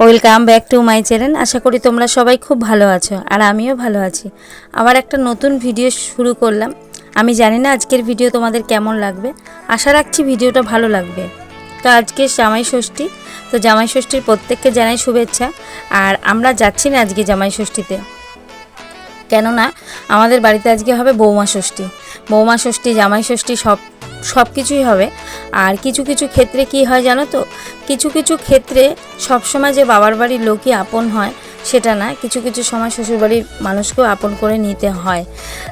Welcome back to my channel আশা করি তোমরা সবাই খুব ভালো আছো আর আমিও ভালো আছি। আবার একটা নতুন ভিডিও শুরু করলাম। আমি জানি না আজকের ভিডিও তোমাদের কেমন লাগবে। আশা রাখছি ভিডিওটা ভালো লাগবে। তো আজকে জামাই ষষ্ঠী। তো জামাই ষষ্ঠীর প্রত্যেককে জানাই শুভেচ্ছা। আর আমরা যাচ্ছি না আজকে জামাই ষষ্ঠীতে। কেননা আমাদের বাড়িতে আজকে হবে বৌমা ষষ্ঠী। বৌমা ষষ্ঠী, জামাই ষষ্ঠী সব সব কিছুই হবে। আর কিছু কিছু ক্ষেত্রে কি হয় জানো তো? কিছু কিছু ক্ষেত্রে সবসময় যে বাবার বাড়ির লোকই আপন হয়, সেটা না। কিছু কিছু সময় শ্বশুরবাড়ির মানুষকেও আপন করে নিতে হয়।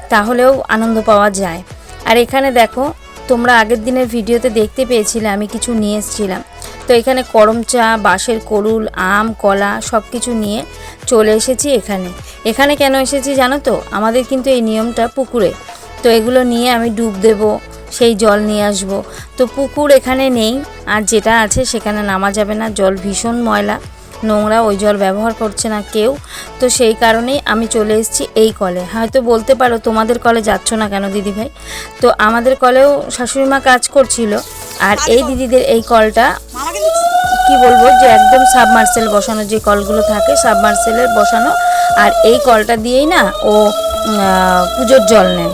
তাহলেও আনন্দ পাওয়া যায়। আর এখানে দেখো, তোমরা আগের দিনের ভিডিওতে দেখতে পেয়েছিলে, আমি কিছু নিয়ে এসেছিলাম। তো এখানে করম চা, বাঁশের করুল, আম, কলা সব কিছু নিয়ে চলে এসেছি এখানে। এখানে কেন এসেছি জানো তো? আমাদের কিন্তু এই নিয়মটা পুকুরে। তো এগুলো নিয়ে আমি ডুব দেব সেই জল নিয়ে আসব। তো পুকুর এখানে নেই আর যেটা আছে সেখানে নামা যাবে না। জল ভীষণ ময়লা। নোংরা ওই জল ব্যবহার করছে না কেউ। তো সেই কারণেই আমি চলে এসেছি এই কলে। হয়তো বলতে পারো তোমাদের কলে যাচ্ছ না কেন দিদিভাই? তো আমাদের কলেও শাশুড়ি মা কাজ করছিল আর এই দিদিদের এই কলটা কি বলব যে একদম সাবমার্সেল বসানো যে কলগুলো থাকে সাবমার্সেলের বসানো। আর এই কলটা দিয়েই না ও পুজোর জল নেয়।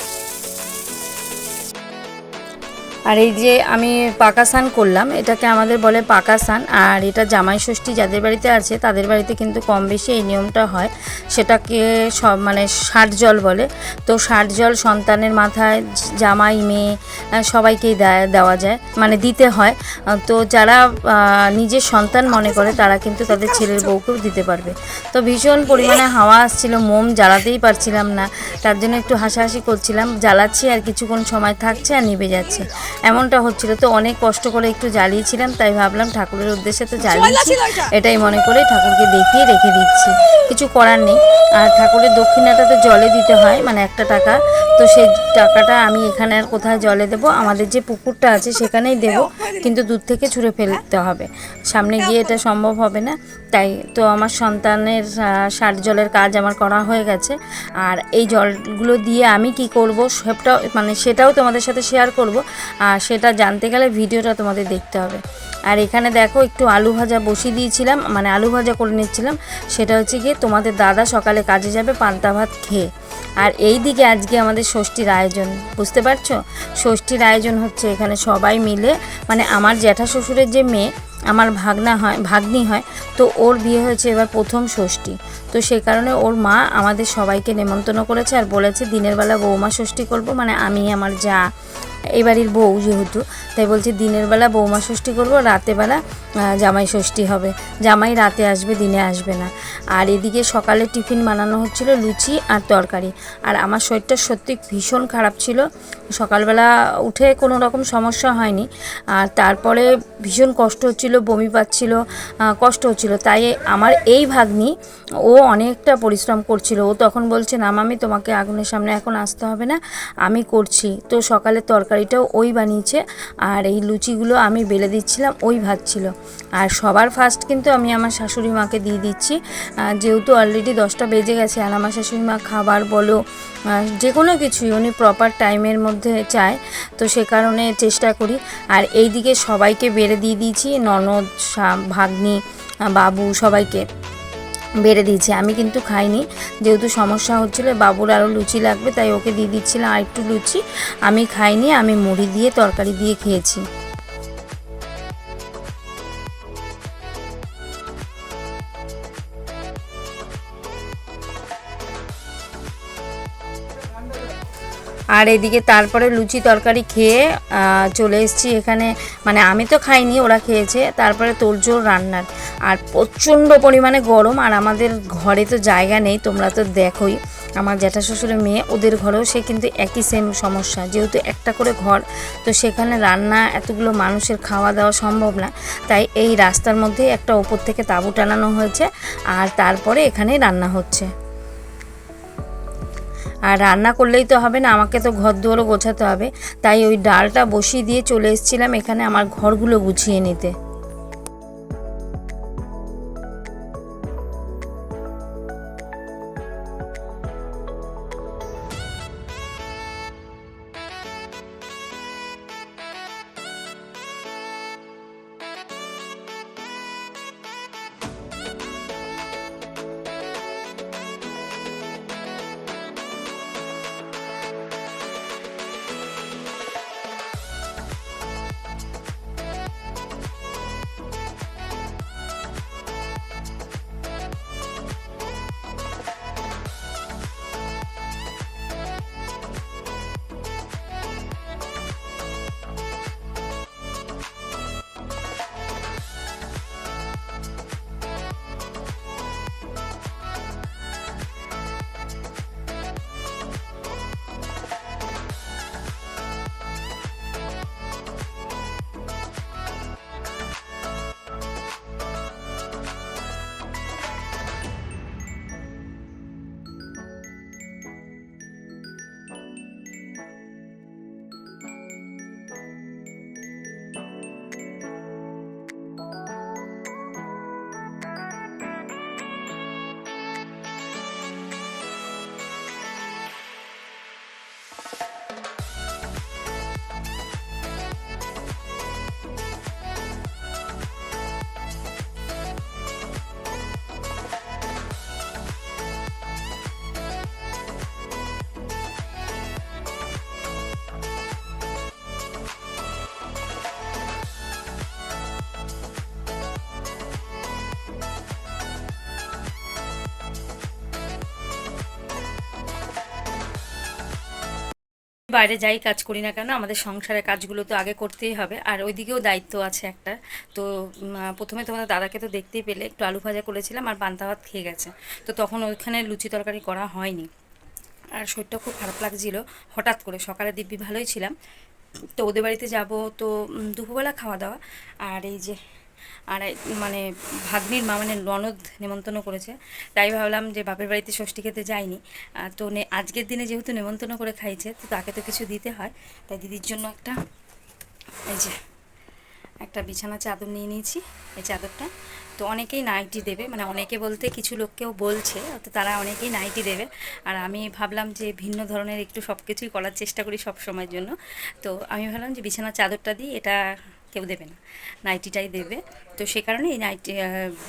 আর এই যে আমি পাকা স্নান করলাম, এটাকে আমাদের বলে পাকা স্নান। আর এটা জামাই ষষ্ঠী যাদের বাড়িতে আছে, তাদের বাড়িতে কিন্তু কম বেশি এই নিয়মটা হয়। সেটাকে সব মানে ষাট জল বলে। তো ষাট জল সন্তানের মাথায় জামাই, মেয়ে সবাইকেই দেওয়া যায়। মানে দিতে হয়। তো যারা নিজের সন্তান মনে করে, তারা কিন্তু তাদের ছেলের বউকেও দিতে পারবে। তো ভীষণ পরিমাণে হাওয়া আসছিল, মোম জ্বালাতেই পারছিলাম না। তার জন্য একটু হাসাহাসি করছিলাম। জ্বালাচ্ছি আর কিছুক্ষণ সময় থাকছে আর নিভে যাচ্ছে। এমনটা হচ্ছিল। তো অনেক কষ্ট করে একটু জ্বালিয়েছিলাম তাই ভাবলাম ঠাকুরের উদ্দেশ্যে তো জ্বালিয়েছি। এটাই মনে করে ঠাকুরকে দেখিয়ে রেখে দিচ্ছি। কিছু করার নেই। আর ঠাকুরের দক্ষিণাটা তো জলে দিতে হয় মানে একটা টাকা। তো সেই টাকাটা আমি এখানে আর কোথায় জলে দেবো? আমাদের যে পুকুরটা আছে সেখানেই দেব। কিন্তু দূর থেকে ছুঁড়ে ফেলতে হবে। সামনে গিয়ে এটা সম্ভব হবে না। তাই তো আমার সন্তানের সার জলের কাজ আমার করা হয়ে গেছে। আর এই জলগুলো দিয়ে আমি কি করব? সেটাও মানে সেটাও তোমাদের সাথে শেয়ার করব। আর সেটা জানতে গেলে ভিডিওটা তোমাদের দেখতে হবে। আর এখানে দেখো একটু আলু ভাজা বসিয়ে দিয়েছিলাম মানে আলু ভাজা করে নিচ্ছিলাম। সেটা হচ্ছে গিয়ে তোমাদের দাদা সকালে কাজে যাবে পান্তা ভাত খেয়ে। আর এই দিকে আজকে আমাদের ষষ্ঠীর আয়োজন, বুঝতে পারছ? ষষ্ঠীর আয়োজন হচ্ছে এখানে সবাই মিলে মানে আমার জ্যাঠা শ্বশুরের যে মেয়ে, আমার ভাগনা হয়, ভাগ্নি হয়, তো ওর বিয়ে হয়েছে এবার প্রথম ষষ্ঠী। তো সে কারণে ওর মা আমাদের সবাইকে নেমন্তন্ন করেছে আর বলেছে দিনের বেলা বৌমা ষষ্ঠী করব মানে আমি আমার যা এই বাড়ির বউ যেহেতু, তাই বলছে দিনের বেলা বৌমা ষষ্ঠী করব, রাতে বেলা জামাই ষষ্ঠী হবে। জামাই রাতে আসবে, দিনে আসবে না। আর এদিকে সকালে টিফিন বানানো হচ্ছিল লুচি আর তরকারি। আর আমার শরীরটা সত্যি ভীষণ খারাপ ছিল। সকালবেলা উঠে কোনো রকম সমস্যা হয়নি। আর তারপরে ভীষণ কষ্ট হচ্ছিল, বমি পাচ্ছিল কষ্ট হচ্ছিল। তাই আমার এই ভাগ্নি, ও অনেকটা পরিশ্রম করছিল। ও তখন বলছে, না মামি, তোমাকে আগুনের সামনে এখন আসতে হবে না। আমি করছি। তো সকালে তরকারিটাও ওই বানিয়েছে আর এই লুচিগুলো আমি বেলে দিচ্ছিলাম, ওই ভাজছিল আর সবার ফার্স্ট কিন্তু আমি আমার শাশুড়ি মাকে দিয়ে দিচ্ছি। যেহেতু অলরেডি দশটা বেজে গেছে আর আমার শাশুড়ি মা খাবার বলো যে কোনো কিছুই উনি প্রপার টাইমের মধ্যে চায়, তো সে কারণে চেষ্টা করি। আর এই দিকে সবাইকে বেড়ে দিয়ে দিয়েছি, ননদ ভাগ্নি বাবু সবাইকে। বেড়ে দিয়েছি। আমি কিন্তু খাইনি, যেহেতু সমস্যা হচ্ছিল বাবুর আরও লুচি লাগবে, তাই ওকে দিয়ে দিচ্ছিলাম আর একটু লুচি। আমি খাইনি, আমি মুড়ি দিয়ে তরকারি দিয়ে খেয়েছি। আর এদিকে তারপরে লুচি তরকারি খেয়ে চলে এসেছি এখানে। মানে আমি তো খাইনি, ওরা খেয়েছে। তারপরে তোরজোর রান্নার। আর প্রচণ্ড পরিমাণে গরম, আর আমাদের ঘরে তো জায়গা নেই, তোমরা তো দেখোই। আমার জ্যাঠা শ্বশুরের মেয়ে, ওদের ঘরেও সে কিন্তু একই সেম সমস্যা। যেহেতু একটা করে ঘর, তো সেখানে রান্না এতগুলো মানুষের খাওয়া দাওয়া সম্ভব না। তাই এই রাস্তার মধ্যেই একটা ওপর থেকে তাঁবু টানানো হয়েছে, আর তারপরে এখানে রান্না হচ্ছে। আর রান্না করলেই তো হবে না, আমাকে তো ঘর দুয়ারও গোছাতে হবে। তাই ওই ডালটা বসিয়ে দিয়ে চলে এসেছিলাম এখানে আমার ঘরগুলো গুছিয়ে নিতে। বাইরে যাই, কাজ করি না কেন, আমাদের সংসারের কাজগুলো তো আগে করতেই হবে। আর ওইদিকেও দায়িত্ব আছে একটা। তো প্রথমে তোমাদের দাদাকে তো দেখতেই পেলে, একটু আলু ভাজা করেছিলাম আর পান্তা ভাত খেয়ে গেছে। তো তখন ওইখানে লুচি তরকারি করা হয়নি। আর শরীরটা খুব খারাপ লাগছিল, হঠাৎ করে। সকালে দিব্যি ভালোই ছিলাম। তো ওদের বাড়িতে যাব তো দুপুরবেলা খাওয়া দাওয়া। আর এই যে আর মানে ভাগ্নির মা মানে ননদ নেমন্তন্ন করেছে। তাই ভাবলাম যে বাপের বাড়িতে ষষ্ঠী খেতে যাইনি। তো আজকের দিনে যেহেতু নেমন্তন্ন করে খাইছে, তো তাকে তো কিছু দিতে হয়। তাই দিদির জন্য একটা, এই যে, একটা বিছানা চাদর নিয়ে নিয়েছি এই চাদরটা। তো অনেকেই নাইটি দেবে মানে অনেকে বলতে কিছু লোককেও বলছে, তো তারা অনেকেই নাইটি দেবে। আর আমি ভাবলাম যে ভিন্ন ধরনের একটু সব কিছুই করার চেষ্টা করি সব সময়ের জন্য। তো আমি ভাবলাম যে বিছানা চাদরটা দিই, এটা কেউ দেবে না। নাইটিটাই দেবে। তো সে কারণে এই নাইটি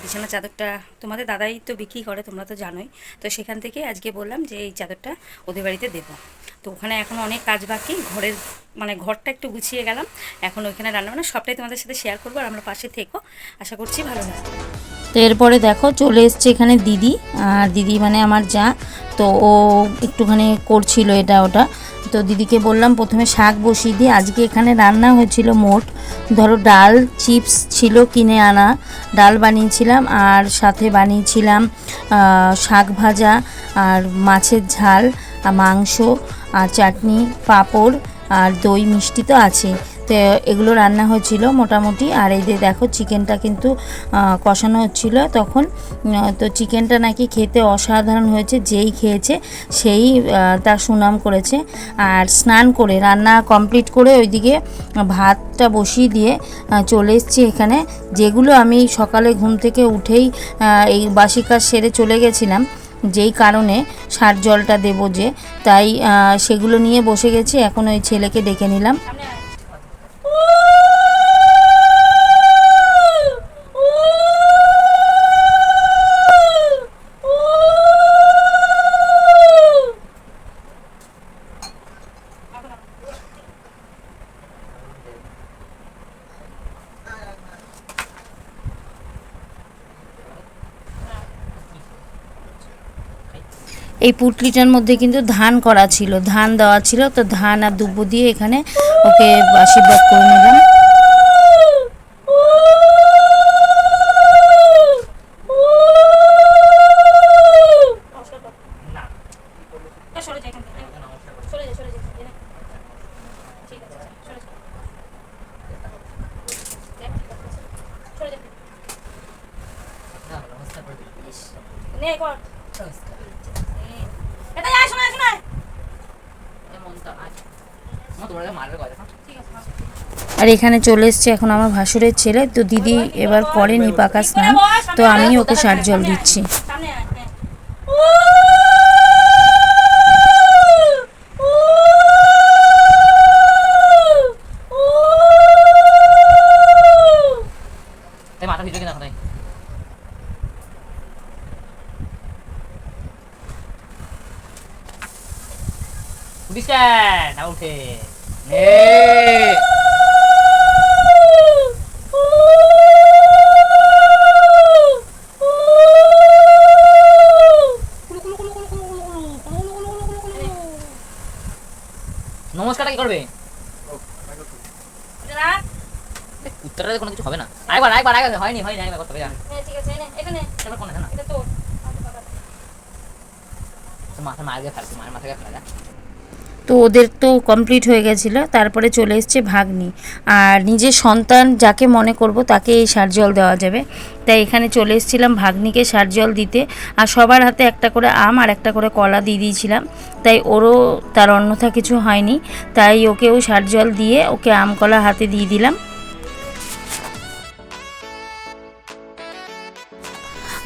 বিছানা চাদরটা তোমাদের দাদাই তো বিক্রি করে, তোমরা তো জানোই। তো সেখান থেকে আজকে বললাম যে এই চাদরটা ওদের বাড়িতে দেবো। তো ওখানে এখন অনেক কাজ বাকি, ঘরের মানে ঘরটা একটু গুছিয়ে গেলাম। এখন ওইখানে রান্না বান্না সবটাই তোমাদের সাথে শেয়ার করব, আর আমরা পাশে থেকো। আশা করছি ভালো লাগবে। তো এরপরে দেখো চলে এসছে এখানে দিদি, আর দিদি মানে আমার যা। তো ও একটুখানি করছিল এটা ওটা। তো দিদিকে বললাম প্রথমে শাক বসিয়ে দিয়ে আজকে এখানে রান্না হয়েছিল মোট, ধরো ডাল, চিপস ছিল কিনে আনা। ডাল বানিয়েছিলাম আর সাথে বানিয়েছিলাম শাক ভাজা আর মাছের ঝাল মাংস, আর চাটনি, পাঁপড়, আর দই মিষ্টি তো আছে তো এগুলো রান্না হয়েছিল মোটামুটি। আর এই যে দেখো চিকেনটা কিন্তু কষানো হচ্ছিল তখন। তো চিকেনটা নাকি খেতে অসাধারণ হয়েছে, যেই খেয়েছে সেই তার সুনাম করেছে। আর স্নান করে, রান্না কমপ্লিট করে ওইদিকে ভাতটা বসিয়ে দিয়ে চলে এসেছি এখানে। যেগুলো আমি সকালে ঘুম থেকে উঠেই এই বাসি কাজ সেরে চলে গেছিলাম, যেই কারণে সার জলটা দেবো যে, তাই সেগুলো নিয়ে বসে গেছি। এখন ওই ছেলেকে ডেকে নিলাম। এই পুটলিটার মধ্যে কিন্তু ধান করা ছিল ধান দেওয়া ছিল তো ধান আর দুব্ব দিয়ে এখানে ওকে আশীর্বাদ করে নিলাম। নে কর আর এখানে চলে এসছে এখন আমার ভাসুরের ছেলে। তো দিদি এবার করেনি পাকা স্নান। তো আমি ওকে সার জল দিচ্ছি। কিনা নমস্কারটা কি করবে? উত্তরটা কোনো কিছু হবে না। আরেকবার আরেকবার আরেকবার। হয়নি হয়নি আরেকবার করতে হবে এবার কোন না মাথা মার গিয়ে ফেলছে মায়ের মাথা গিয়ে ফেলা তো ওদের তো কমপ্লিট হয়ে গেছিল, তারপরে চলে এসছে ভাগ্নি। আর নিজের সন্তান যাকে মনে করব তাকে এই সার জল দেওয়া যাবে। তাই এখানে চলে এসেছিলাম ভাগ্নিকে সার জল দিতে। আর সবার হাতে একটা করে আম আর একটা করে কলা দিয়ে দিয়েছিলাম। তাই ওরও তার অন্যথা কিছু হয়নি। তাই ওকেও সার জল দিয়ে ওকে আম কলা হাতে দিয়ে দিলাম।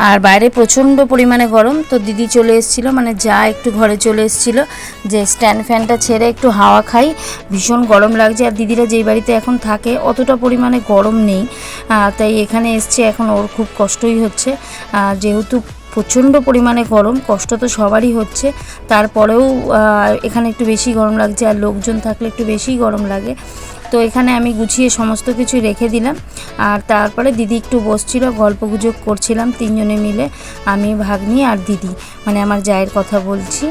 আর বাইরে প্রচণ্ড পরিমাণে গরম, তো দিদি চলে এসেছিল মানে যা একটু ঘরে চলে এসেছিল, যে স্ট্যান্ড ফ্যানটা ছেড়ে একটু হাওয়া খাই, ভীষণ গরম লাগছে, আর দিদিরা যেই বাড়িতে এখন থাকে, অতটা পরিমাণে গরম নেই তাই এখানে এসছে, এখন ওর খুব কষ্টই হচ্ছে যেহেতু প্রচণ্ড পরিমাণে গরম, কষ্ট তো সবারই হচ্ছে, তারপরেও এখানে একটু বেশি গরম লাগছে, আর লোকজন থাকলে একটু বেশিই গরম লাগে তো এখানে আমি গুছিয়ে সমস্ত কিছু রেখে দিলাম। আর তারপরে দিদি একটু বসছিল গল্প গুজব করছিলাম তিনজনে মিলে, আমি, ভাগ্নি আর দিদি। মানে আমার জায়ের কথা বলছি।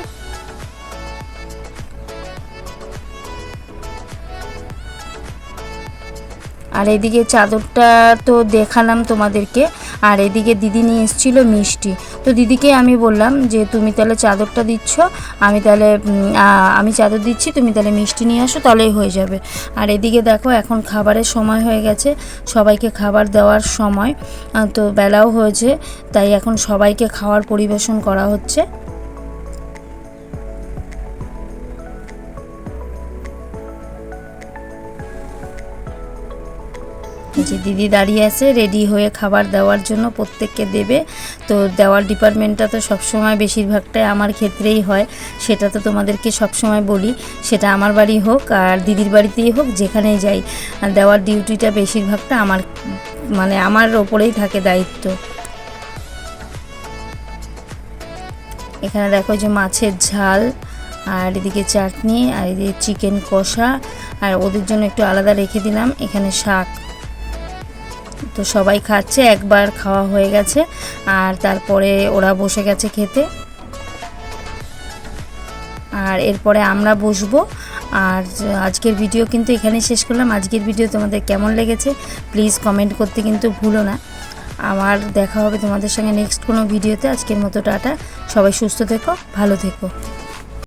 আর এদিকে চাদরটা তো দেখালাম তোমাদেরকে। আর এদিকে দিদি নিয়ে এসেছিল মিষ্টি। তো দিদিকে আমি বললাম যে, তুমি তাহলে চাদরটা দিচ্ছ, আমি তাহলে আমি চাদর দিচ্ছি, তুমি তাহলে মিষ্টি নিয়ে আসো, তাহলেই হয়ে যাবে। আর এদিকে দেখো, এখন খাবারের সময় হয়ে গেছে, সবাইকে খাবার দেওয়ার সময়। তো বেলাও হয়েছে, তাই এখন সবাইকে খাওয়ার পরিবেশন করা হচ্ছে। যে দিদি দাঁড়িয়ে আছে রেডি হয়ে খাবার দেওয়ার জন্য প্রত্যেককে দেবে। তো দেওয়ার ডিপার্টমেন্টটা তো সবসময় বেশিরভাগটাই আমার ক্ষেত্রেই হয়। সেটা তো তোমাদেরকে সবসময় বলি। সেটা আমার বাড়ি হোক আর দিদির বাড়িতেই হোক, যেখানেই যাই। দেওয়ার ডিউটিটা বেশিরভাগটা আমার মানে আমার ওপরেই থাকে দায়িত্ব। এখানে দেখো যে মাছের ঝাল, আর এদিকে চাটনি, আর এদিকে চিকেন কষা, আর ওদের জন্য একটু আলাদা রেখে দিলাম। এখানে শাক। তো সবাই খাচ্ছে, একবার খাওয়া হয়ে গেছে, আর তারপরে ওরা বসে গেছে খেতে। আর এরপরে আমরা বসবো। আর আজকের ভিডিও কিন্তু এখানেই শেষ করলাম। আজকের ভিডিও তোমাদের কেমন লেগেছে প্লিজ কমেন্ট করতে কিন্তু ভুলো না। আমার দেখা হবে তোমাদের সঙ্গে নেক্সট কোনো ভিডিওতে। আজকের মতো টাটা। সবাই সুস্থ থেকো, ভালো থেকো।